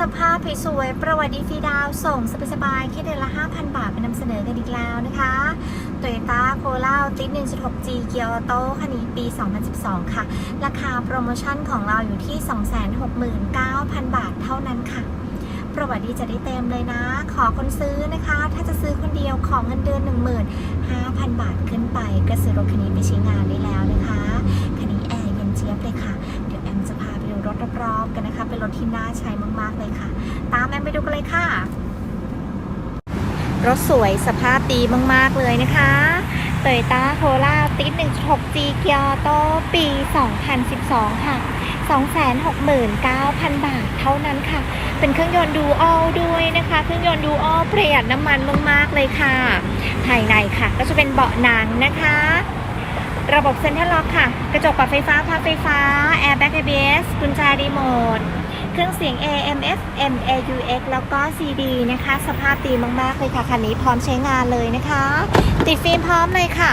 สภาพสวยๆประวัติดีฟีดาว ส่งสบายๆแค่เดือนละ 5,000 บาทมานำเสนอกันอีกแล้วนะคะ Toyota Corolla Altis 1.6G Gear Auto คันนี้ปี 2012 ค่ะ ราคาโปรโมชั่นของเราอยู่ที่ 269,000 บาทเท่านั้นค่ะ ประวัติดีจะได้เต็มเลยนะ ขอคนซื้อนะคะ ถ้าจะซื้อคนเดียวของเงินเดือน 15,000 บาทขึ้นไป ก็ซื้อรถคันนี้ไปใช้งานได้แล้ว ถรอบๆกันนะคะ เป็นรถที่น่าใช้มากๆเลยค่ะ ตามแอมไปดูกันเลยค่ะ รถสวยสภาพดีมากๆเลยนะคะ Toyota Corolla Altis 1.6G Gear Auto ปี 2012 ค่ะ 269,000 บาทเท่านั้นค่ะ เป็นเครื่องยนต์ดูอัลด้วยนะคะ เครื่องยนต์ดูอัลประหยัดน้ำมันมาก ๆ เลยค่ะ ภายในค่ะ ก็จะเป็นเบาะหนังนะคะ ระบบเซ็นทรัลล็อกค่ะ กระจกปรับไฟฟ้าพับไฟฟ้า Airbag ABS กุญแจรีโมท เครื่องเสียง AM FM AUX แล้วก็ CD นะคะ สภาพดีมาก ๆ เลยค่ะ คันนี้พร้อมใช้งานเลยนะคะ ติดฟิล์มพร้อมเลยค่ะ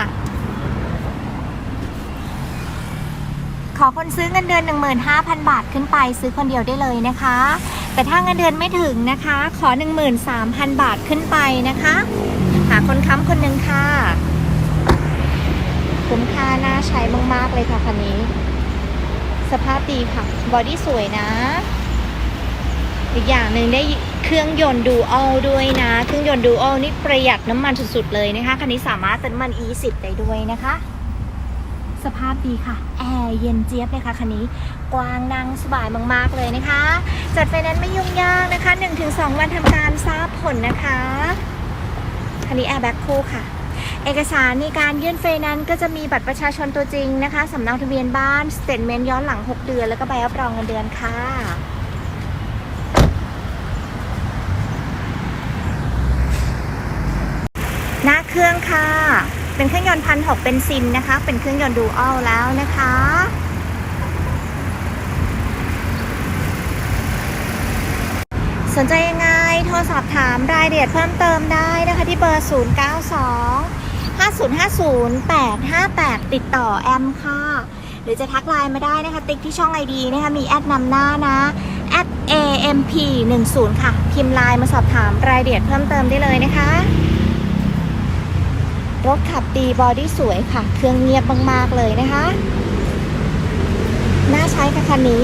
ขอคนซื้อเงินเดือน 15,000 บาทขึ้นไปซื้อคนเดียวได้เลยนะคะ แต่ถ้าเงินเดือนไม่ถึงนะคะ ขอ 13,000 บาทขึ้นไปนะคะ หาคนค้ำคนหนึ่งค่ะ คุ้มค่าน่าใช้มากๆเลยค่ะคันนี้ สภาพดีค่ะ บอดี้สวยนะ อีกอย่างหนึ่งได้เครื่องยนต์ดูอัลด้วยนะ เครื่องยนต์ดูอัลนี่ประหยัดน้ำมันสุดๆเลยนะคะ คันนี้สามารถเติมน้ำมัน E10 ได้ด้วยนะคะ สภาพดีค่ะ แอร์เย็นเจี๊ยบเลยค่ะคันนี้ กว้างนั่งสบายมากๆเลยนะคะ จัดไฟแนนซ์ไม่ยุ่งยากนะคะ 1-2 วันทำการทราบผลนะคะ คันนี้แอร์แบ็คคู่ค่ะ เอกสารในการยื่นไฟแนนซ์ก็จะมีบัตรประชาชนตัวจริงนะคะสำเนาทะเบียนบ้านสเตทเมนต์ย้อนหลัง 6 เดือน แล้วก็ใบรับรองเงินเดือนค่ะหน้าเครื่องค่ะ เป็นเครื่องยนต์พันหกเป็นซินนะคะ เป็นเครื่องยนต์ดูอัลแล้วนะคะสนใจยังไง โทรสอบถามรายละเอียดเพิ่มเติมได้นะคะที่เบอร์ 092 5050 858 ติดต่อแอมค่ะ หรือจะทักไลน์มาได้นะคะ ติ๊กที่ช่อง ID นะคะ มีแอดนำหน้านะแอด AMP 10ค่ะ พิมพ์ไลน์มาสอบถามรายละเอียดเพิ่มเติมได้เลยนะคะ รถขับดีบอดี้สวยค่ะ เครื่องเงียบมาก ๆ เลยนะคะ น่าใช้ค่ะคันนี้